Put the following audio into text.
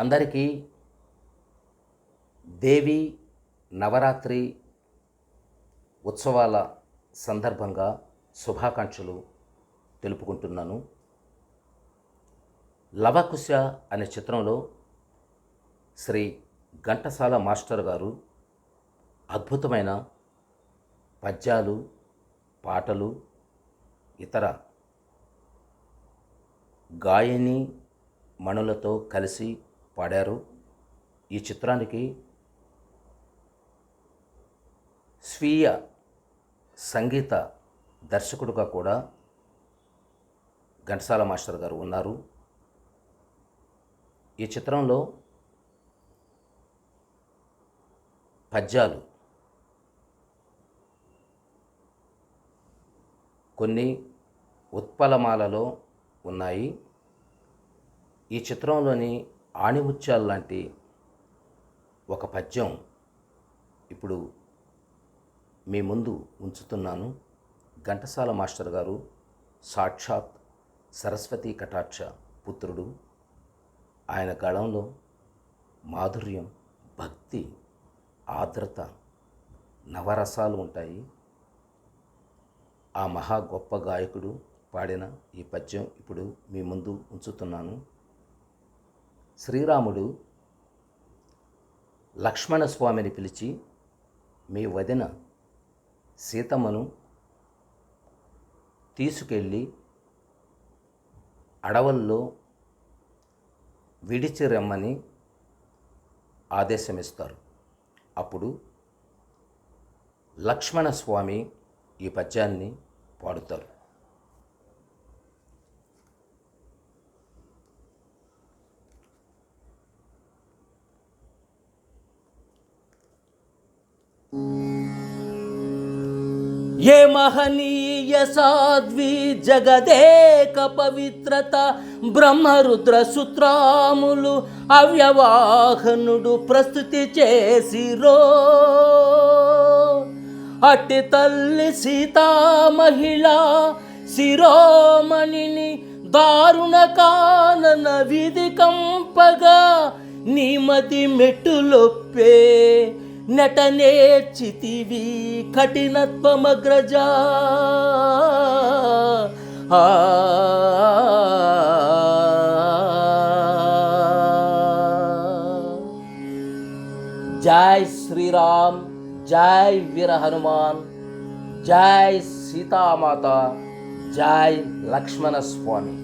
అందరికీ దేవి నవరాత్రి ఉత్సవాల సందర్భంగా శుభాకాంక్షలు తెలుపుకుంటున్నాను. లవకుశ అనే చిత్రంలో శ్రీ ఘంటసాల మాస్టర్ గారు అద్భుతమైన పద్యాలు పాటలు ఇతర గాయని మణులతో కలిసి పాడారు. ఈ చిత్రానికి స్వీయ సంగీత దర్శకుడుగా కూడా ఘంటసాల మాస్టర్ గారు ఉన్నారు. ఈ చిత్రంలో పద్యాలు కొన్ని ఉత్పలమాలలో ఉన్నాయి. ఈ చిత్రంలోని ఆణిముత్యాలు లాంటి ఒక పద్యం ఇప్పుడు మీ ముందు ఉంచుతున్నాను. ఘంటసాల మాస్టర్ గారు సాక్షాత్ సరస్వతి కటాక్ష పుత్రుడు. ఆయన గళంలో మాధుర్యం భక్తి ఆర్ద్రత నవరసాలు ఉంటాయి. ఆ మహా గొప్ప గాయకుడు పాడిన ఈ పద్యం ఇప్పుడు మీ ముందు ఉంచుతున్నాను. శ్రీరాముడు లక్ష్మణ స్వామిని పిలిచి మీ వదిన సీతమ్మను తీసుకెళ్ళి అడవుల్లో విడిచి రమ్మని ఆదేశమిస్తారు. అప్పుడు లక్ష్మణ స్వామి ఈ పద్యాన్ని పాడుతారు. ఏ మహనీయ సాధ్వి జగదేక పవిత్రత బ్రహ్మరుద్ర సూత్రాములు అవ్యవాహనుడు ప్రస్తుతి చేసిరో. అట్టి తల్లి సీతా మహిళ శిరోమణిని దారుణ కానన విధి కంపగా నీమతి మెట్టులొప్పే నటనేర్చితివి కఠినత్వమగ్రజా. ఆ. జై శ్రీరామ్ జై వీర హనుమాన్ జై సీతామాత జై లక్ష్మణ స్వామి